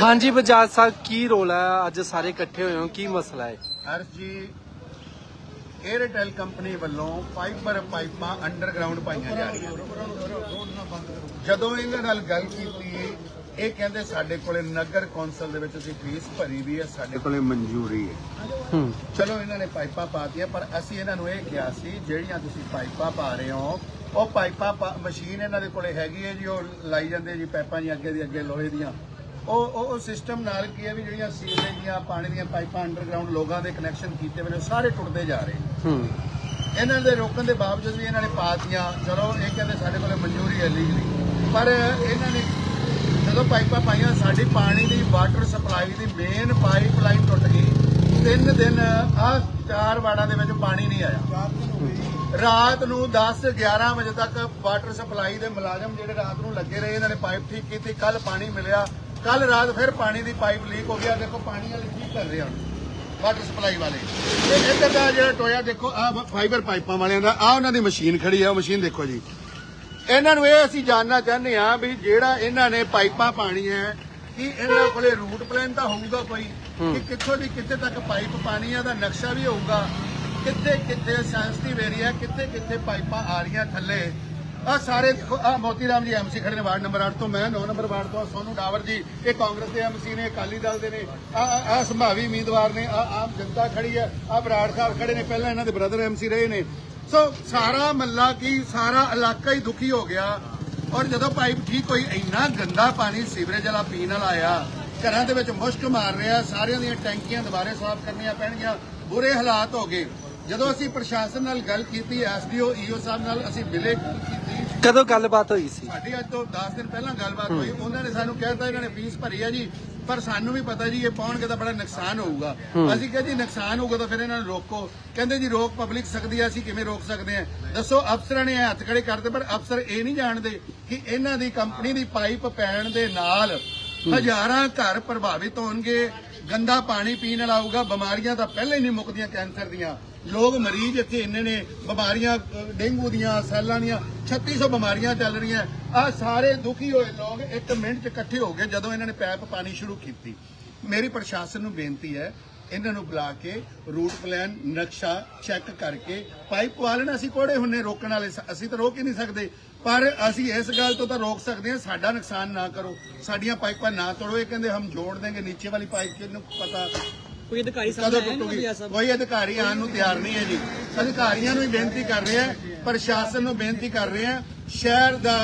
ਹਾਂਜੀ ਬਜਾਜ ਸਾਹਿਬ ਕੀ ਰੋਲ ਹੈ? ਅੱਜ ਸਾਰੇ ਇਕੱਠੇ ਹੋਏ ਹੋ ਕੀ ਮਸਲਾ ਹੈ? ਹਰਸ਼ ਜੀ 에ਅਰਟੈਲ ਕੰਪਨੀ ਵੱਲੋਂ ਫਾਈਬਰ ਪਾਈਪਾਂ ਅੰਡਰਗਰਾਉਂਡ ਪਾਈਆਂ ਜਾ ਰਹੀਆਂ ਜਦੋਂ ਇਹਨਾਂ ਨਾਲ ਗੱਲ ਕੀਤੀ ਇਹ ਕਹਿੰਦੇ ਸਾਡੇ ਕੋਲੇ ਨਗਰ ਕੌਂਸਲ ਦੇ ਵਿੱਚ ਅਸੀਂ ਫੀਸ ਭਰੀ ਵੀ ਹੈ ਸਾਡੇ ਕੋਲੇ ਮਨਜ਼ੂਰੀ ਹੈ। ਹੂੰ। ਚਲੋ ਇਹਨਾਂ ਨੇ ਪਾਈਪਾਂ ਪਾਤੀਆਂ ਪਰ ਅਸੀਂ ਇਹਨਾਂ ਨੂੰ ਇਹ ਕਿਹਾ ਸੀ ਜਿਹੜੀਆਂ ਤੁਸੀਂ ਪਾਈਪਾਂ ਪਾ ਰਹੇ ਹੋ ਉਹ ਪਾਈਪਾਂ ਪਾ- ਮਸ਼ੀਨ ਇਹਨਾਂ ਦੇ ਕੋਲੇ ਹੈਗੀ ਹੈ ਜੀ ਉਹ ਲਾਈ ਜਾਂਦੇ ਜੀ ਪਾਈਪਾਂ ਜੀ ਅੱਗੇ ਦੀ ਅੱਗੇ ਲੋਹੇ ਦੀਆਂ। ਉਹ ਉਹ ਉਹ ਸਿਸਟਮ ਨਾਲ ਕੀ ਹੈ ਵੀ ਜਿਹੜੀਆਂ ਸੀਵਰੇਜ ਦੀਆਂ ਪਾਣੀ ਦੀਆਂ ਪਾਈਪਾਂ ਅੰਡਰਗਰਾਉਂਡ ਲੋਕਾਂ ਦੇ ਕਨੈਕਸ਼ਨ ਕੀਤੇ ਹੋਏ ਨੇ ਸਾਰੇ ਟੁੱਟਦੇ ਜਾ ਰਹੇ ਇਹਨਾਂ ਦੇ ਰੋਕਣ ਦੇ ਬਾਵਜੂਦ ਵੀ ਇਹਨਾਂ ਨੇ ਪਾਤੀਆਂ ਚਲੋ ਇਹ ਕਹਿੰਦੇ ਸਾਡੇ ਕੋਲੇ ਮਨਜ਼ੂਰੀ ਹੈ ਲੀਗਲੀ ਪਰ ਇਹਨਾਂ ਨੇ ਜਦੋਂ ਪਾਈਪਾਂ ਪਾਈਆਂ ਸਾਡੀ ਪਾਣੀ ਦੀ ਵਾਟਰ ਸਪਲਾਈ ਦੀ ਮੇਨ ਪਾਈਪ ਲਾਈਨ ਟੁੱਟ ਗਈ। ਤਿੰਨ ਦਿਨ ਆ ਚਾਰ ਵਾੜਾਂ ਦੇ ਵਿੱਚ ਪਾਣੀ ਨਹੀਂ ਆਇਆ। ਰਾਤ ਨੂੰ 10 11 ਵਜੇ ਤੱਕ ਵਾਟਰ ਸਪਲਾਈ ਦੇ ਮੁਲਾਜ਼ਮ ਜਿਹੜੇ ਰਾਤ ਨੂੰ ਲੱਗੇ ਰਹੇ ਇਹਨਾਂ ਨੇ ਪਾਈਪ ਠੀਕ ਕੀਤੀ ਕੱਲ ਪਾਣੀ ਮਿਲਿਆ। ਕੱਲ ਰਾਤ ਫਿਰ ਪਾਣੀ ਦੀ ਪਾਈਪ ਲੀਕ ਹੋ ਗਿਆ ਦੇਖੋ ਪਾਣੀ ਵਾਲੇ ਠੀਕ ਕਰ ਰਹੇ ਹਨ ਵਾਟਰ ਸਪਲਾਈ ਵਾਲੇ। ਤੇ ਇੱਧਰ ਦਾ ਜਿਹੜਾ ਟੋਇਆ ਦੇਖੋ ਆ ਫਾਈਬਰ ਪਾਈਪਾਂ ਵਾਲਿਆਂ ਦਾ ਆ ਉਹਨਾਂ ਦੀ ਮਸ਼ੀਨ ਖੜੀ ਆ ਉਹ ਮਸ਼ੀਨ ਦੇਖੋ ਜੀ। ਇਹਨਾਂ ਨੂੰ ਇਹ ਅਸੀਂ ਜਾਣਨਾ ਚਾਹੁੰਦੇ ਆ ਵੀ ਜਿਹੜਾ ਇਹਨਾਂ ਨੇ ਪਾਈਪਾਂ ਪਾਣੀਆਂ ਕਿ ਇਹਨਾਂ ਕੋਲੇ ਰੂਟ ਪਲਾਨ ਤਾਂ ਹੋਊਗਾ ਕੋਈ ਕਿ ਕਿੱਥੋਂ ਦੀ ਕਿੱਥੇ ਤੱਕ ਪਾਈਪ ਪਾਣੀ ਆ ਦਾ ਨਕਸ਼ਾ ਵੀ ਹੋਊਗਾ। ਕਿੱਥੇ ਕਿੱਥੇ ਸੈਂਸਿਟਿਵ ਏਰੀਆ ਕਿੱਥੇ ਕਿੱਥੇ ਪਾਈਪਾਂ ਆ ਰਹੀਆਂ ਥੱਲੇ। ਆ ਸਾਰੇ ਦੇਖੋ, ਆ ਮੋਤੀ ਰਾਮ ਜੀ ਐਮਸੀ ਖੜੇ ਨੇ, ਵਾਰਡ ਨੰਬਰ 8 ਤੋਂ ਮੈਂ 9 ਨੰਬਰ ਵਾਰਡ ਤੋਂ ਸੋਨੂ ਡਾਵਰ ਜੀ, ਇਹ ਕਾਂਗਰਸ ਦੇ ਐਮਸੀ ਨੇ, ਅਕਾਲੀ ਦਲ ਦੇ ਨੇ, ਆ ਆ ਸੰਭਾਵੀ ਉਮੀਦਵਾਰ ਨੇ, ਆ ਆਮ ਜਨਤਾ ਖੜੀ ਹੈ, ਆ ਬਰਾੜ ਸਾਹਿਬ ਖੜੇ ਨੇ, ਪਹਿਲਾਂ ਇਹਨਾਂ ਦੇ ਬ੍ਰਦਰ ਐਮਸੀ ਰਹੇ ਨੇ। ਸੋ ਸਾਰਾ ਮੱਲਾ ਕੀ, ਸਾਰਾ ਇਲਾਕਾ ਹੀ ਦੁਖੀ ਹੋ ਗਿਆ, ਔਰ ਜਦੋਂ ਪਾਈਪ ਠੀਕ ਹੋਈ, ਇੰਨਾ ਗੰਦਾ ਪਾਣੀ ਸੀਵਰੇਜ ਵਾਲਾ ਪੀਣ ਵਾਲਾ ਆਇਆ, ਘਰਾਂ ਦੇ ਵਿੱਚ ਮੁਸ਼ਕ ਮਾਰ ਰਿਹਾ, ਸਾਰਿਆਂ ਦੀਆਂ ਟੈਂਕੀਆਂ ਦੁਬਾਰੇ ਸਾਫ਼ ਕਰਨੀਆਂ ਪੈਣਗੀਆਂ, ਬੁਰੇ ਹਾਲਾਤ ਹੋ ਗਏ। ਜਦੋਂ ਅਸੀਂ ਪ੍ਰਸ਼ਾਸਨ ਨਾਲ ਗੱਲ ਕੀਤੀ ਐਸਡੀਓ ਈਓ ਸਾਹਿਬ ਨਾਲ ਅਸੀਂ ਮਿਲੇ। ਕਦੋਂ ਗੱਲਬਾਤ ਹੋਈ ਸੀ? ਸਾਡੀ ਅੱਜ ਤੋਂ 10 ਦਿਨ ਪਹਿਲਾਂ ਗੱਲਬਾਤ ਹੋਈ। ਉਹਨਾਂ ਨੇ ਸਾਨੂੰ ਕਹਿਤਾ ਇਹਨਾਂ ਨੇ ਫੀਸ ਭਰੀ ਆ ਜੀ ਪਰ ਸਾਨੂੰ ਵੀ ਪਤਾ ਜੀ ਇਹ ਪਾਉਣਗੇ ਤਾਂ ਬੜਾ ਨੁਕਸਾਨ ਹੋਊਗਾ। ਅਸੀਂ ਕਿਹਾ ਜੀ ਨੁਕਸਾਨ ਹੋਊਗਾ ਤਾਂ ਫਿਰ ਇਹਨਾਂ ਨੂੰ ਰੋਕੋ। ਕਹਿੰਦੇ ਜੀ ਰੋਕ ਪਬਲਿਕ ਸਕਦੀ ਆ ਅਸੀਂ ਕਿਵੇਂ ਰੋਕ ਸਕਦੇ ਆ? ਦੱਸੋ ਅਫਸਰਾਂ ਨੇ ਹੱਥ ਖੜੇ ਕਰਦੇ ਪਰ ਅਫਸਰ ਇਹ ਨਹੀਂ ਜਾਣਦੇ ਕਿ ਇਹਨਾਂ ਦੀ ਕੰਪਨੀ ਦੀ ਪਾਈਪ ਪੈਣ ਦੇ ਨਾਲ ਹਜ਼ਾਰਾਂ ਘਰ ਪ੍ਰਭਾਵਿਤ ਹੋਣਗੇ। ਗੰਦਾ ਪਾਣੀ ਪੀਣ ਵਾਲਾ ਆਊਗਾ ਬਿਮਾਰੀਆਂ ਤਾਂ ਪਹਿਲਾਂ ਹੀ ਨਹੀਂ ਮੁੱਕਦੀਆਂ ਕੈਂਸਰ ਦੀਆਂ। ਲੋਕ ਮਰੀਜ਼ ਇੱਥੇ ਇੰਨੇ ਨੇ, ਬਿਮਾਰੀਆਂ, ਡੇਂਗੂ ਦੀਆਂ, ਸੈੱਲਾਂ ਦੀਆਂ 3600 ਬਿਮਾਰੀਆਂ ਚੱਲ ਰਹੀਆਂ। ਆ ਸਾਰੇ ਦੁਖੀ ਹੋਏ ਲੋਕ ਇੱਕ ਮਿੰਟ 'ਚ ਇਕੱਠੇ ਹੋ ਗਏ ਜਦੋਂ ਇਹਨਾਂ ਨੇ ਪੈਪ ਪਾਣੀ ਸ਼ੁਰੂ ਕੀਤੀ। ਮੇਰੀ ਪ੍ਰਸ਼ਾਸਨ ਨੂੰ ਬੇਨਤੀ ਹੈ, ਇਹਨਾਂ ਨੂੰ ਬੁਲਾ ਕੇ ਰੂਟ ਪਲਾਨ, ਨਕਸ਼ਾ ਚੈੱਕ ਕਰਕੇ ਪਾਈਪ ਪਵਾ ਲੈਣਾ। ਅਸੀਂ ਕੋੜੇ ਹੁੰਨੇ ਰੋਕਣ ਵਾਲੇ ਅਸੀਂ ਤਾਂ ਰੋਕ ਹੀ ਨਹੀਂ ਸਕਦੇ। ਪਰ ਅਸੀਂ ਇਸ ਗੱਲ ਤੋਂ ਤਾਂ ਰੋਕ ਸਕਦੇ ਹਾਂ, ਸਾਡਾ ਨੁਕਸਾਨ ਨਾ ਕਰੋ। ਸਾਡੀਆਂ ਪਾਈਪਾਂ ਨਾ ਤੋੜੋ। ਇਹ ਕਹਿੰਦੇ ਹਮ ਜੋੜ ਦੇਂਗੇ। ਨੀਚੇ ਵਾਲੀ ਪਾਈਪ ਕਿਹਨੂੰ ਪਤਾ ਕੋਈ ਅਧਿਕਾਰੀ ਕਦੋਂ ਸਾਹਮਣੇ ਆਇਆ ਟੁੱਟੂਗੀ ਨਹੀਂ ਸਭ ਕੋਈ ਅਧਿਕਾਰੀ ਆਉਣ ਨੂੰ ਤਿਆਰ ਨਹੀਂ ਹੈ ਜੀ। ਅਧਿਕਾਰੀਆਂ ਨੂੰ ਹੀ ਬੇਨਤੀ ਕਰ ਰਹੇ ਆ ਪ੍ਰਸ਼ਾਸਨ ਨੂੰ ਬੇਨਤੀ ਕਰ ਰਹੇ ਆ ਸ਼ਹਿਰ ਦਾ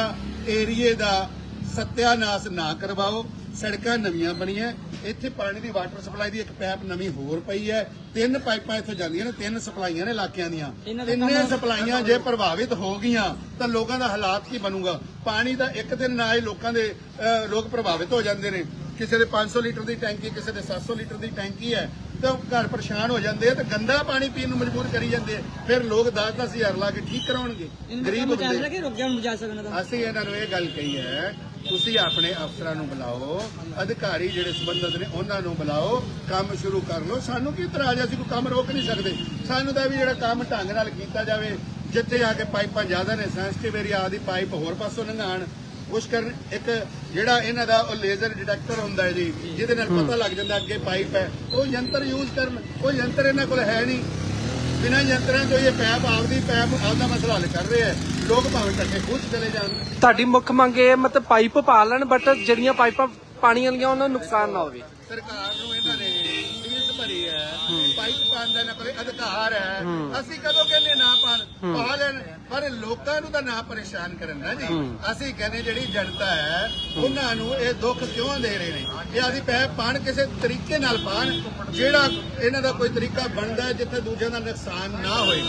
ਏਰੀਏ ਦਾ ਸਤਿਆਨਾਸ਼ ਨਾ ਕਰਵਾਓ। ਸੜਕਾਂ ਨਵੀਆਂ ਬਣੀਆਂ। ਇੱਥੇ ਪਾਣੀ ਦੀ ਵਾਟਰ ਸਪਲਾਈ ਦੀ ਇੱਕ ਪਾਈਪ ਨਵੀਂ ਹੋਰ ਪਈ ਹੈ। ਤਿੰਨ ਪਾਈਪਾਂ ਇੱਥੋਂ ਜਾਂਦੀਆਂ ਨੇ ਤਿੰਨ ਸਪਲਾਈਆਂ ਨੇ ਇਲਾਕਿਆਂ ਦੀਆਂ। ਇਹਨਾਂ ਦੇ ਤਿੰਨੇ ਸਪਲਾਈਆਂ ਜੇ ਪ੍ਰਭਾਵਿਤ ਹੋ ਗਈਆਂ ਤਾਂ ਲੋਕਾਂ ਦਾ ਹਾਲਾਤ ਕੀ ਬਣੂਗਾ? ਪਾਣੀ ਦਾ ਇੱਕ ਦਿਨ ਨਾਲ ਹੀ ਲੋਕਾਂ ਦੇ ਅਹ, ਲੋਕ ਪ੍ਰਭਾਵਿਤ ਹੋ ਜਾਂਦੇ ਨੇ। ਕਿਸੇ ਦੇ 500 ਲੀਟਰ ਦੀ ਟੈਂਕੀ ਕਿਸੇ ਦੇ 700 ਲੀਟਰ ਦੀ ਟੈਂਕੀ ਹੈ ਤਾਂ ਉਹ ਘਰ ਪਰੇਸ਼ਾਨ ਹੋ ਜਾਂਦੇ ਆ ਤੇ ਗੰਦਾ ਪਾਣੀ ਪੀਣ ਨੂੰ ਮਜਬੂਰ ਕਰੀ ਜਾਂਦੇ ਆ। ਫਿਰ ਲੋਕ 10-10 ਹਜ਼ਾਰ ਲਾ ਕੇ ਠੀਕ ਕਰਾਉਣਗੇ। ਗਰੀਬ ਬੰਦੇ ਅਸੀਂ ਇਹਨਾਂ ਨੂੰ ਇਹ ਗੱਲ ਕਹੀ ਹੈ ਤੁਸੀਂ ਆਪਣੇ ਅਫਸਰਾਂ ਨੂੰ ਬੁਲਾਓ ਅਧਿਕਾਰੀ ਜਿਹੜੇ ਸੰਬੰਧਤ ਨੇ ਉਹਨਾਂ ਨੂੰ ਬੁਲਾਓ ਕੰਮ ਸ਼ੁਰੂ ਕਰ ਲਓ। ਸਾਨੂੰ ਕੀ ਇਤਰਾਜ਼ ਅਸੀਂ ਕੋਈ ਕੰਮ ਰੋਕ ਨਹੀਂ ਸਕਦੇ। ਸਾਨੂੰ ਤਾਂ ਵੀ ਜਿਹੜਾ ਕੰਮ ਢੰਗ ਨਾਲ ਕੀਤਾ ਜਾਵੇ ਜਿੱਥੇ ਆ ਕੇ ਪਾਈਪਾਂ ਜ਼ਿਆਦਾ ਨੇ ਸੈਂਸਿਟਿਵ ਏਰੀਆ ਆਦੀ ਪਾਈਪ ਹੋਰ ਪਾਸੋਂ ਲੰਘਾਣ ਕੁਛ ਕਰਨ ਇੱਕ ਜਿਹੜਾ ਇਹਨਾਂ ਦਾ ਉਹ ਲੇਜ਼ਰ ਡਿਟੈਕਟਰ ਹੁੰਦਾ ਹੈ ਜੀ ਜਿਹਦੇ ਨਾਲ ਪਤਾ ਲੱਗ ਜਾਂਦਾ ਅੱਗੇ ਪਾਈਪ ਹੈ। ਉਹ ਯੰਤਰ ਯੂਜ਼ ਕਰਨ ਉਹ ਯੰਤਰ ਇਹਨਾਂ ਕੋਲ ਹੈ ਨਹੀਂ। ਬਿਨਾਂ ਯੰਤਰਾਂ ਤੋਂ ਇਹ ਪੈਪ ਆਪਦੀ ਪੈਪ ਆਪਦਾ ਮਸਲਾ ਹੱਲ ਕਰ ਰਹੇ ਹੈ। ਲੋਕ ਭਾਵੇਂ ਇਕੱਠੇ ਖੁਦ ਚਲੇ ਜਾਣ। ਤੁਹਾਡੀ ਮੁੱਖ ਮੰਗ ਇਹ ਹੈ ਮਤਲਬ ਪਾਈਪ ਪਾ ਲੈਣ ਬਟ ਜਿਹੜੀਆਂ ਪਾਈਪਾਂ ਪਾਣੀ ਵਾਲੀਆਂ ਉਹਨਾਂ ਨੂੰ ਨੁਕਸਾਨ ਨਾ ਹੋਵੇ। ਸਰਕਾਰ ਨੂੰ ਇਹਨਾਂ ਨੇ ਫੀਸ ਭਰੀ ਹੈ। ਪਾਈਪ ਪਾਉਣ ਦਾ ਇਹਨਾਂ ਕੋਲ ਅਧਿਕਾਰ ਹੈ। ਅਸੀਂ ਕਦੋਂ ਕਹਿੰਦੇ ਨਾ ਪਾਣ? ਪਾ ਲੈਣ। ਪਰ ਲੋਕਾਂ ਨੂੰ ਤਾਂ ਨਾ ਪਰੇਸ਼ਾਨ ਕਰਨ ਨਾ ਜੀ। ਅਸੀਂ ਕਹਿੰਦੇ ਜਿਹੜੀ ਜਨਤਾ ਹੈ ਉਹਨਾਂ ਨੂੰ ਇਹ ਦੁੱਖ ਕਿਉਂ ਦੇ ਰਹੇ ਨੇ? ਇਹ ਆਦੀ ਪੈਪ ਪਾਣ ਕਿਸੇ ਤਰੀਕੇ ਨਾਲ ਪਾਣ ਜਿਹੜਾ ਇਹਨਾਂ ਦਾ ਕੋਈ ਤਰੀਕਾ ਬਣਦਾ ਹੈ ਜਿੱਥੇ ਦੂਜਿਆਂ ਦਾ ਨੁਕਸਾਨ ਨਾ ਹੋਏ।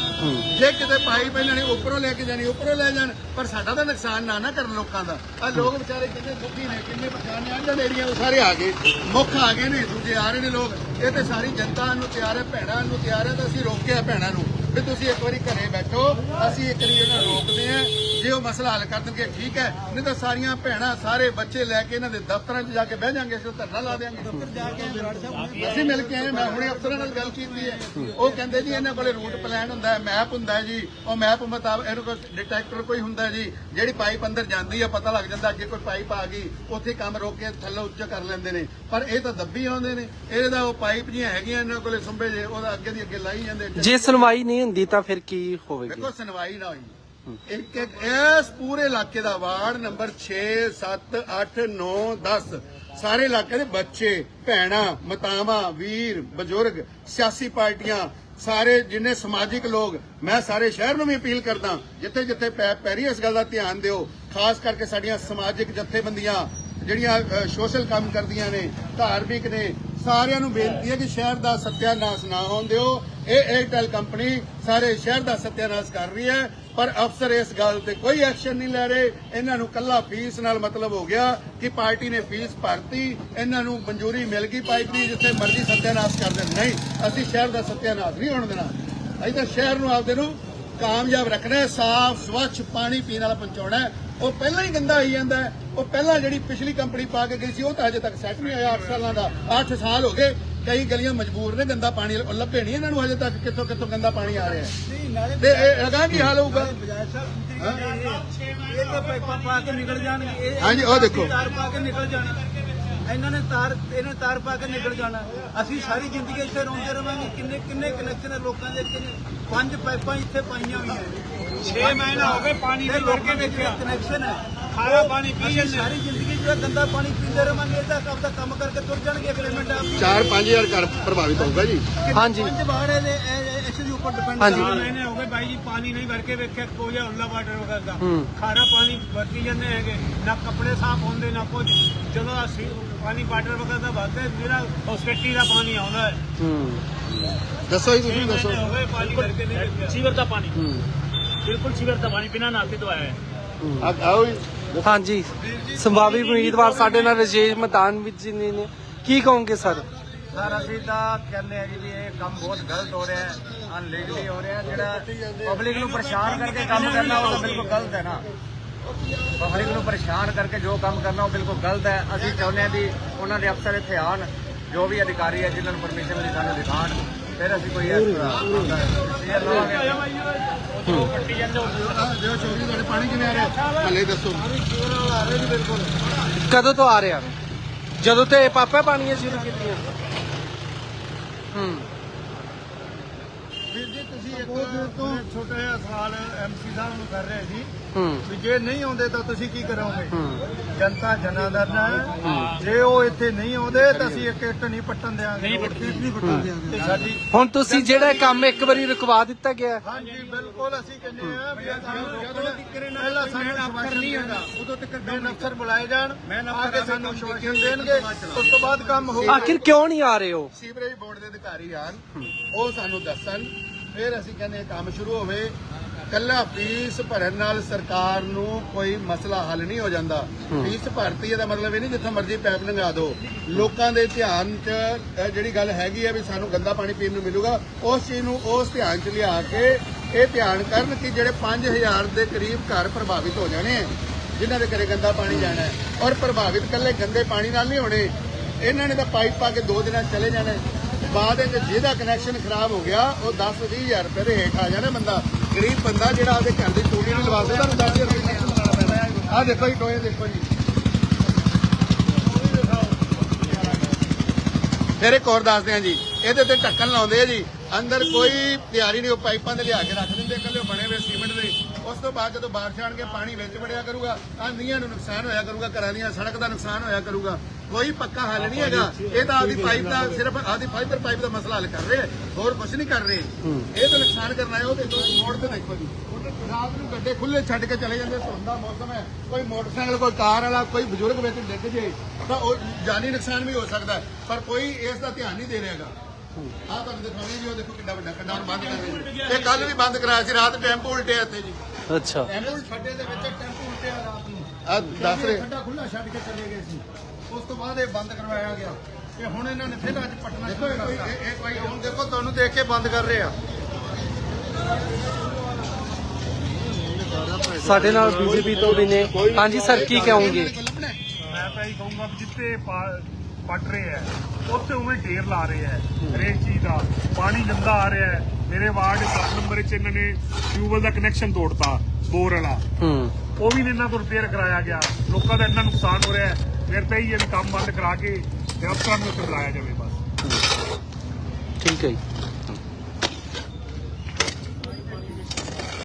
ਜੇ ਕਿਤੇ ਪਾਈਪ ਇਹਨਾਂ ਨੇ ਉੱਪਰੋਂ ਲੈ ਕੇ ਜਾਣੀ ਉੱਪਰੋਂ ਲੈ ਜਾਣ ਪਰ ਸਾਡਾ ਤਾਂ ਨੁਕਸਾਨ ਨਾ ਨਾ ਕਰਨ ਲੋਕਾਂ ਦਾ। ਆ ਲੋਕ ਵਿਚਾਰੇ ਕਿੰਨੇ ਦੁਖੀ ਨੇ ਕਿੰਨੇ ਪਰੇਸ਼ਾਨ ਨੇ। ਆਂਡਣ ਏਰੀਆ ਸਾਰੇ ਆ ਗਏ ਮੁੱਖ ਆ ਗਏ ਨੇ ਦੂਜੇ ਆ ਰਹੇ ਨੇ ਲੋਕ। ਇਹ ਤੇ ਸਾਰੀ ਜਨਤਾ ਨੂੰ ਤਿਆਰ ਹੈ ਭੈਣਾਂ ਨੂੰ ਤਿਆਰ ਹੈ ਤਾਂ ਅਸੀਂ ਰੋਕਿਆ ਭੈਣਾਂ ਨੂੰ। ਵੀ ਤੁਸੀਂ ਇੱਕ ਵਾਰੀ ਘਰੇ ਬੈਠੋ ਅਸੀਂ ਇੱਕ ਵਾਰੀ ਇਹਨਾਂ ਨੂੰ ਰੋਕਦੇ ਆ ਜੇ ਉਹ ਮਸਲਾ ਹੱਲ ਕਰ ਦੇਣਗੇ ਠੀਕ ਹੈ। ਨਹੀਂ ਤਾਂ ਸਾਰੀਆਂ ਭੈਣਾਂ ਸਾਰੇ ਬੱਚੇ ਲੈ ਕੇ ਇਹਨਾਂ ਦੇ ਦਫ਼ਤਰਾਂ 'ਚ ਜਾ ਕੇ ਬਹਿ ਜਾਾਂਗੇ ਅਸੀਂ ਧਰਨਾ ਲਾ ਦੇਾਂਗੇ ਅਸੀਂ ਮਿਲ ਕੇ ਆਏ ਮੈਂ ਹੁਣੇ ਅਫਸਰਾਂ ਨਾਲ ਗੱਲ ਕੀਤੀ ਹੈ। ਉਹ ਕਹਿੰਦੇ ਜੀ ਇਹਨਾਂ ਕੋਲੇ ਰੂਟ ਪਲਾਨ ਹੁੰਦਾ ਹੈ ਮੈਪ ਹੁੰਦਾ ਹੈ ਜੀ। ਉਹ ਮੈਪ ਮੁਤਾਬਕ ਇਹਨੂੰ ਕੋਈ ਡਿਟੈਕਟਰ ਕੋਈ ਹੁੰਦਾ ਜੀ ਜਿਹੜੀ ਪਾਈਪ ਅੰਦਰ ਜਾਂਦੀ ਹੈ ਪਤਾ ਲੱਗ ਜਾਂਦਾ ਅੱਗੇ ਕੋਈ ਪਾਈਪ ਆ ਗਈ ਉੱਥੇ ਕੰਮ ਰੋਕ ਕੇ ਥੱਲੇ ਉੱਚਾ ਕਰ ਲੈਂਦੇ ਨੇ। ਪਰ ਇਹ ਤਾਂ ਦੱਬੀ ਆਉਂਦੇ ਨੇ। ਇਹਦੇ ਉਹ ਪਾਈਪ ਜੀਆਂ ਹੈਗੀਆਂ ਇਹਨਾਂ ਕੋਲੇ ਸੰਭੇ ਜੇ ਉਹਦਾ ਅੱਗੇ ਦੀ ਅੱਗੇ ਲਾਈ ਜਾਂਦੇ ਜੇ ਸੁਣਵਾਈ ਨਹੀਂ ਹੁੰਦੀ ਤਾਂ ਫਿਰ ਕੀ ਹੋਵੇਗੀ? ਦੇਖੋ ਸੁਣਵਾਈ ਨਾ ਹੋਈ। ਇੱਕ ਇੱਕ ਇਸ ਪੂਰੇ ਇਲਾਕੇ ਦਾ ਵਾਰਡ ਨੰਬਰ 6 7 8 9 10 ਸਾਰੇ ਇਲਾਕੇ ਦੇ ਬੱਚੇ ਭੈਣਾਂ ਮਤਾਵਾਂ ਵੀਰ ਬਜ਼ੁਰਗ ਸਿਆਸੀ ਪਾਰਟੀਆਂ ਸਾਰੇ ਜਿੰਨੇ ਸਮਾਜਿਕ ਲੋਕ ਮੈਂ ਸਾਰੇ ਸ਼ਹਿਰ ਨੂੰ ਵੀ ਅਪੀਲ ਕਰਦਾ ਜਿੱਥੇ ਜਿੱਥੇ ਪੈ ਪੈਰੀ ਇਸ ਗੱਲ ਦਾ ਧਿਆਨ ਦਿਓ ਖਾਸ ਕਰਕੇ ਸਾਡੀਆਂ ਸਮਾਜਿਕ ਜਥੇਬੰਦੀਆਂ ਜਿਹੜੀਆਂ ਸੋਸ਼ਲ ਕੰਮ ਕਰਦੀਆਂ ਨੇ ਧਾਰਮਿਕ ਨੇ ਸਾਰਿਆਂ ਨੂੰ ਬੇਨਤੀ ਹੈ ਕਿ ਸ਼ਹਿਰ ਦਾ ਸੱਤਿਆਨਾਸ਼ ਨਾ ਹੋਣ ਦਿਓ ਇਹ ਏਅਰਟੈਲ ਕੰਪਨੀ ਸਾਰੇ ਸ਼ਹਿਰ ਦਾ ਸਤਿਆਨਾਸ਼ ਕਰ ਰਹੀ ਹੈ, ਪਰ ਅਫਸਰ ਇਸ ਗੱਲ ਤੇ ਕੋਈ ਐਕਸ਼ਨ ਨਹੀਂ ਲੈ ਰਹੇ। ਇਹਨਾਂ ਨੂੰ ਕੱਲਾ ਫੀਸ ਨਾਲ ਮਤਲਬ ਹੋ ਗਿਆ ਕਿ ਪਾਰਟੀ ਨੇ ਫੀਸ ਭਰਤੀ, ਇਹਨਾਂ ਨੂੰ ਮਨਜ਼ੂਰੀ ਮਿਲ ਗਈ ਪਾਈਪ ਦੀ, ਜਿੱਥੇ ਮਰਜ਼ੀ ਸਤਿਆਨਾਸ਼ ਕਰ ਦੇਣ। ਨਹੀਂ, ਅਸੀਂ ਸ਼ਹਿਰ ਦਾ ਸਤਿਆਨਾਸ਼ ਨਹੀਂ ਹੋਣ ਦੇਣਾ। ਅਸੀਂ ਤਾਂ ਸ਼ਹਿਰ ਨੂੰ ਆਪਦੇ ਨੂੰ ਕਾਮਯਾਬ ਰੱਖਣਾ ਹੈ, ਸਾਫ਼, ਸਵੱਛ ਪਾਣੀ ਪੀਣ ਵਾਲਾ ਪਹੁੰਚਾਉਣਾ ਹੈ। ਉਹ ਪਹਿਲਾਂ ਹੀ ਗੰਦਾ ਆਈ ਜਾਂਦਾ ਉਹ ਪਹਿਲਾਂ ਜਿਹੜੀ ਪਿਛਲੀ ਕੰਪਨੀ ਪਾ ਕੇ ਗਈ ਸੀ, ਉਹ ਤਾਂ ਅਜੇ ਤੱਕ ਸੈੱਟ ਨਹੀਂ ਹੋਇਆ 8 ਸਾਲਾਂ ਦਾ 8 ਸਾਲ ਹੋ ਗਏ। ਕਈ ਗਲੀਆਂ ਮਜਬੂਰ ਨੇ ਗੰਦਾ ਪਾਣੀ ਲੱਭੇ ਨਹੀਂ ਇਹਨਾਂ ਨੂੰ ਅਜੇ ਤੱਕ ਕਿੱਥੋਂ ਕਿੱਥੋਂ ਗੰਦਾ ਪਾਣੀ ਆ ਰਿਹਾ ਹੈ। ਤੇ ਇਹ ਅਗਾਂਹ ਕੀ ਹਾਲ ਹੋਊਗਾ? ਇਹ ਤਾਂ ਪਾਈਪਾਂ ਪਾ ਕੇ ਨਿਕਲ ਜਾਣਗੇ। ਇਹ ਹਾਂਜੀ, ਉਹ ਦੇਖੋ। ਤਾਰ ਪਾ ਕੇ ਨਿਕਲ ਜਾਣਾ। ਇਹਨਾਂ ਨੇ ਤਾਰ ਇਹਨੇ ਤਾਰ ਪਾ ਕੇ ਨਿਕਲ ਜਾਣਾ। ਅਸੀਂ ਸਾਰੀ ਜ਼ਿੰਦਗੀ ਇੱਥੇ ਰੋਂਦੇ ਰਵਾਂਗੇ। ਕਿੰਨੇ ਕਿੰਨੇ ਕਨੈਕਸ਼ਨ ਲੋਕਾਂ ਦੇ ਕਿੰਨੇ ਪੰਜ ਪਾਈਪਾਂ ਇੱਥੇ ਪਾਈਆਂ ਹੋਈਆਂ। 6 ਮਹੀਨਾ ਹੋ ਗਏ ਪਾਣੀ ਦੇ ਵਰਕੇ ਦੇਖਿਆ। ਕਨੈਕਸ਼ਨ ਹੈ। ਖਾਰਾ ਪਾਣੀ ਪੀ ਜਾਂਦੇ। ਸਾਰੀ ਜ਼ਿੰਦਗੀ ਜਿਹੜਾ ਗੰਦਾ ਪਾਣੀ ਪੀਂਦੇ ਰਵਾਂਗੇ ਇਹਦਾ ਆਪਦਾ ਕੰਮ ਕਰਕੇ ਤੁਰ ਜਾਣਗੇ ਪੇਮੈਂਟ ਆਪ। 4-5000 ਘਰ ਪ੍ਰਭਾਵਿਤ ਹੋਊਗਾ ਜੀ। ਹਾਂਜੀ। ਪੰਜ ਬਾੜੇ ਦੇ ਇਸ ਦੇ ਉੱਪਰ ਡਿਪੈਂਡ ਹਾਂਜੀ। ਮਹੀਨੇ ਹੋ ਗਏ ਬਾਈ ਜੀ ਪਾਣੀ ਨਹੀਂ ਭਰ ਕੇ ਵੇਖਿਆ ਕੋਈ ਉੱਲਾ ਵਾਟਰ ਵਗਦਾ ਹੂੰ। ਖਾਰਾ ਪਾਣੀ ਵਰਤੀ ਜਾਂਦੇ ਹੈਗੇ ਨਾ ਕੱਪੜੇ ਸਾਫ਼ ਹੁੰਦੇ ਨਾ ਕੁਝ ਜਦੋਂ ਅਸੀਂ ਪਾਣੀ ਵਾਟਰ ਵਗਦਾ ਵਗਦੇ ਜਿਹੜਾ ਹਸਪੀਟਲ ਦਾ ਪਾਣੀ ਆਉਂਦਾ ਹੈ। ਹੂੰ। ਦੱਸੋ ਜੀ ਤੁਸੀਂ ਦੱਸੋ। ਹੋ ਗਏ ਪਾਣੀ ਭਰ ਕੇ ਨਹੀਂ ਵੇਖਿਆ। ਸੀਵਰ ਦਾ ਪਾਣੀ। ਹੂੰ। ਬਿਲਕੁਲ ਸੀਵਰ ਦਾ ਪਾਣੀ ਬਿਨਾਂ ਨਾਤੇ ਤੋਂ ਆਇਆ ਹੈ। ਆਓ ਹਾਂਜੀ। ਸੰਭਾਵੀ ਉਮੀਦਵਾਰ ਸਾਡੇ ਨਾਲ ਰਜੇਸ਼ ਮੈਦਾਨ ਵਿੱਚ ਜੀ ਨੇ। ਕੀ ਕਹੋਗੇ ਸਰ? ਸਰ ਅਸੀਂ ਤਾਂ ਕਹਿੰਦੇ ਆ ਜੀ ਵੀ ਇਹ ਕੰਮ ਬਹੁਤ ਗਲਤ ਹੋ ਰਿਹਾ ਹੈ। ਅਨਲੀਗਲੀ ਹੋ ਰਿਹਾ ਹੈ। ਜਿਹੜਾ ਪਬਲਿਕ ਨੂੰ ਪਰੇਸ਼ਾਨ ਕਰਕੇ ਕੰਮ ਕਰਨਾ ਉਹ ਤਾਂ ਬਿਲਕੁਲ ਗਲਤ ਹੈ ਨਾ। ਪਬਲਿਕ ਨੂੰ ਪਰੇਸ਼ਾਨ ਕਰਕੇ ਜੋ ਕੰਮ ਕਰਨਾ ਉਹ ਬਿਲਕੁਲ ਗਲਤ ਹੈ। ਅਸੀਂ ਚਾਹੁੰਦੇ ਹਾਂ ਵੀ ਉਹਨਾਂ ਦੇ ਅਫਸਰ ਇੱਥੇ ਆਉਣ ਜੋ ਵੀ ਅਧਿਕਾਰੀ ਹੈ ਜਿਨ੍ਹਾਂ ਨੂੰ ਪਰਮਿਸ਼ਨ ਮਿਲੀ ਸਾਨੂੰ ਦਿਖਾਣ ਫਿਰ ਅਸੀਂ ਕੋਈ ਇਸ ਤਰ੍ਹਾਂ ਲਵਾਂਗੇ ਦਿਓ ਚੋਰੀ ਤੁਹਾਡੇ ਪਾਣੀ ਕਿਵੇਂ ਆ ਰਿਹਾ? ਹਲੇ ਦੱਸੋ। ਕਦੋਂ ਤੋਂ ਆ ਰਿਹਾ? ਜਦੋਂ ਤੇ ਪਾਪਾ ਪਾਣੀਆਂ ਸ਼ੁਰੂ ਕੀਤੀਆਂ। ਹੂੰ। ਵੀਰ ਜੀ ਤੁਸੀਂ ਇੱਕ ਛੋਟਾ ਜਿਹਾ ਸਵਾਲ ਐਮਸੀ ਸਾਹਿਬ ਨੂੰ ਕਰ ਰਹੇ ਸੀ। ਹੂੰ। ਵੀ ਜੇ ਨਹੀਂ ਆਉਂਦੇ ਤਾਂ ਤੁਸੀਂ ਕੀ ਕਰੋਗੇ? ਜਨਤਾ ਜਨਾਦਰਨ ਹੈ। ਜੇ ਉਹ ਇੱਥੇ ਨਹੀਂ ਆਉਂਦੇ ਤਾਂ ਅਸੀਂ ਇੱਕ ਇੱਟ ਨਹੀਂ ਪੱਟਣ ਦਿਆਂਗੇ। ਨਹੀਂ ਪੱਟਣ। ਦਿਆਂਗੇ। ਤੇ ਸਾਡੀ ਹੁਣ ਤੁਸੀਂ ਜਿਹੜਾ ਕੰਮ ਇੱਕ ਵਾਰੀ ਰੁਕਵਾ ਦਿੱਤਾ ਗਿਆ। ਹਾਂਜੀ ਬਿਲਕੁਲ ਅਸੀਂ ਕਹਿੰਦੇ ਆ ਵੀ ਸਾਨੂੰ ਰੋਕਣ ਪਹਿਲਾਂ ਸਾਨੂੰ ਸ਼ਵਾਸ਼ਨ ਨਹੀਂ ਹੁੰਦਾ। ਉਦੋਂ ਤੱਕ ਮੈਂ ਅਫਸਰ ਬੁਲਾਏ ਜਾਣ ਆ ਕੇ ਸਾਨੂੰ ਸ਼ਵਾਸ਼ਨ ਦੇਣਗੇ। ਉਸ ਤੋਂ ਬਾਅਦ ਕੰਮ ਹੋਊਗਾ ਆਖਿਰ ਕਿਉਂ ਨਹੀਂ ਆ ਰਹੇ ਹੋ? ਸੀਵਰੇਜ ਬੋਰਡ ਦੇ ਅਧਿਕਾਰੀ ਆਣ ਉਹ ਸਾਨੂੰ ਦੱਸਣ ਫਿਰ ਅਸੀਂ ਕਹਿੰਦੇ ਕੰਮ ਸ਼ੁਰੂ ਹੋਵੇ। ਕੱਲਾ ਫੀਸ ਭਰਨ ਨਾਲ ਸਰਕਾਰ ਨੂੰ ਕੋਈ ਮਸਲਾ ਹੱਲ ਨਹੀਂ ਹੋ ਜਾਂਦਾ। ਫੀਸ ਭਰਤੀ ਇਹਦਾ ਮਤਲਬ ਇਹ ਨਹੀਂ ਜਿੱਥੋਂ ਮਰਜ਼ੀ ਪੈਪ ਲੰਘਾ ਦਿਓ। ਲੋਕਾਂ ਦੇ ਧਿਆਨ 'ਚ ਜਿਹੜੀ ਗੱਲ ਹੈਗੀ ਹੈ ਵੀ ਸਾਨੂੰ ਗੰਦਾ ਪਾਣੀ ਪੀਣ ਨੂੰ ਮਿਲੂਗਾ ਉਸ ਚੀਜ਼ ਨੂੰ ਉਸ ਧਿਆਨ 'ਚ ਲਿਆ ਕੇ ਇਹ ਧਿਆਨ ਕਰਨ ਕਿ ਜਿਹੜੇ 5000 ਦੇ ਕਰੀਬ ਘਰ ਪ੍ਰਭਾਵਿਤ ਹੋ ਜਾਣੇ ਹੈ, ਜਿਨ੍ਹਾਂ ਦੇ ਘਰੇ ਗੰਦਾ ਪਾਣੀ ਜਾਣਾ ਹੈ ਔਰ ਪ੍ਰਭਾਵਿਤ ਕੱਲੇ ਗੰਦੇ ਪਾਣੀ ਨਾਲ ਨਹੀਂ ਹੋਣੇ ਇਹਨਾਂ ਨੇ ਤਾਂ ਪਾਈਪ ਪਾ ਕੇ ਦੋ ਦਿਨਾਂ ਚਲੇ ਜਾਣਾ ਬਾਅਦ ਵਿੱਚ ਜਿਹਦਾ ਕਨੈਕਸ਼ਨ ਖਰਾਬ ਹੋ ਗਿਆ ਉਹ 10 20000 ਰੁਪਏ ਦੇ ਹੇਠ ਆ ਜਾਣਾ ਬੰਦਾ। ਗਰੀਬ ਬੰਦਾ ਜਿਹੜਾ ਆਪਦੇ ਘਰ ਦੀ ਟੂਟੀ ਨਹੀਂ ਲਵਾ ਸਕਦਾ 10000 ਰੁਪਏ ਕਨੈਕਸ਼ਨ ਆਹ ਦੇਖੋ ਜੀ ਟੋਏ ਦੇਖੋ ਜੀ। ਫਿਰ ਇੱਕ ਹੋਰ ਦੱਸਦੇ ਆ ਜੀ ਇਹਦੇ ਤੇ ਢੱਕਣ ਲਾਉਂਦੇ ਆ ਜੀ। ਅੰਦਰ ਕੋਈ ਤਿਆਰੀ ਨਹੀਂ, ਉਹ ਪਾਈਪਾਂ ਦੇ ਲਿਆ ਕੇ ਰੱਖ ਦਿੰਦੇ ਇਕੱਲੇ ਬਣੇ ਹੋਏ ਸੀਮੈਂਟ ਦੇ। ਉਸ ਤੋਂ ਬਾਅਦ ਜਦੋਂ ਬਾਰਿਸ਼ ਆਣਗੇ ਪਾਣੀ ਵਿੱਚ ਵੜਿਆ ਕਰੂਗਾ ਆ ਨੀਆਂ ਨੂੰ ਨੁਕਸਾਨ ਹੋਇਆ ਕਰੂਗਾ, ਘਰਾਂ ਦੀਆਂ ਸੜਕ ਦਾ ਨੁਕਸਾਨ ਹੋਇਆ ਕਰੂਗਾ। ਕੋਈ ਪੱਕਾ ਹੱਲ ਨਹੀਂ ਹੈਗਾ। ਇਹ ਤਾਂ ਆਪਦੀ ਪਾਈਪ ਦਾ ਸਿਰਫ ਆਪਦੀ ਫਾਈਬਰ ਪਾਈਪ ਦਾ ਮਸਲਾ ਹੱਲ ਕਰ ਰਹੇ ਹੋਰ ਕੁਝ ਨਹੀਂ ਕਰ ਰਹੇ। ਇਹ ਤਾਂ ਨੁਕਸਾਨ ਕਰਨਾ ਹੈ, ਉਹ ਦੇਖੋ ਮੋੜ ਤੇ ਦੇਖੋ ਜੀ। ਰਾਤ ਨੂੰ ਗੱਡੇ ਖੁੱਲੇ ਛੱਡ ਕੇ ਚਲੇ ਜਾਂਦੇ, ਧੁੰਦ ਦਾ ਮੌਸਮ ਹੈ। ਕੋਈ ਮੋਟਰਸਾਈਕਲ, ਕੋਈ ਕਾਰ ਵਾਲਾ, ਕੋਈ ਬਜ਼ੁਰਗ ਵਿੱਚ ਡਿੱਗ ਜੇ, ਤਾਂ ਉਹ ਜਾਨੀ ਨੁਕਸਾਨ ਵੀ ਹੋ ਸਕਦਾ ਪਰ ਕੋਈ ਇਸ ਦਾ ਧਿਆਨ ਨਹੀਂ ਦੇ ਰਿਹਾਗਾ ਆਹ ਤੁਹਾਨੂੰ ਦਿਖਾਉਂਦੇ ਜੀ ਉਹ ਦੇਖੋ ਕਿੰਨਾ ਵੱਡਾ ਕੰਡਾ ਹੁਣ ਬੰਦ ਕਰ ਰਹੇ ਜੀ ਇਹ ਕੱਲ ਵੀ ਬੰਦ ਕਰਾਇਆ ਸੀ ਰਾਤ ਟੈਂਪੋ ਉਲਟਿਆ ਇੱਥੇ ਜੀ। ਅੱਛਾ। ਟੈਂਪੂ ਛੱਡੇ ਦੇ ਵਿੱਚ ਟੈਂਪੂ ਉਲਟਿਆ ਰਾਤ ਨੂੰ। ਆ ਦੱਸ ਰਹੇ। ਖੱਡਾ ਖੁੱਲਾ ਛੱਡ ਕੇ ਚਲੇ ਗਏ ਸੀ। ਉਸ ਤੋਂ ਬਾਅਦ ਇਹ ਬੰਦ ਕਰਵਾਇਆ ਗਿਆ। ਤੇ ਹੁਣ ਇਹਨਾਂ ਨੇ ਫਿਰ ਅੱਜ ਪਟਨਾ ਦੇਖੋ ਇਹ ਕੋਈ ਇਹ- ਇਹ ਕੋਈ ਹੁਣ ਦੇਖੋ ਤੁਹਾਨੂੰ ਦੇਖ ਕੇ ਬੰਦ ਕਰ ਰਹੇ ਆ। ਸਾਡੇ ਨਾਲ ਬੀਜੇਪੀ ਤੋਂ ਵੀ ਨੇ। ਹਾਂਜੀ ਸਰ ਕੀ ਕਹੋਗੇ? ਮੈਂ ਤਾਂ ਇਹ ਕਹੂੰਗਾ ਪਾ- ਪੱਟ ਰਹੇ ਹੈ। ਉੱਥੇ ਉਵੇਂ ਢੇਰ ਲਾ ਰਹੇ ਹੈ। ਹਰੇਕ ਚੀਜ਼ ਦਾ ਪਾਣੀ ਗੰਦਾ ਆ ਰਿਹਾ ਹੈ। ਮੇਰੇ ਵਾਰਡ 7 ਨੰਬਰ 'ਚ ਇਹਨਾਂ ਨੇ ਟਿਊਬਲ ਦਾ ਕਨੈਕਸ਼ਨ ਤੋੜਤਾ ਬੋਰ ਵਾਲਾ। ਉਹ ਵੀ ਇਹਨਾਂ ਤੋਂ ਰਿਪੇਅਰ ਕਰਾਇਆ ਗਿਆ। ਲੋਕਾਂ ਦਾ ਇੰਨਾ ਨੁਕਸਾਨ ਹੋ ਰਿਹਾ ਹੈ। ਫਿਰ ਤਾਂ ਇਹ ਕੰਮ ਬੰਦ ਕਰਾ ਕੇ ਤੇ ਅਫਸਰਾਂ ਨੂੰ ਬੁਲਾਇਆ ਜਾਵੇ ਬਸ। ਠੀਕ ਹੈ ਜੀ।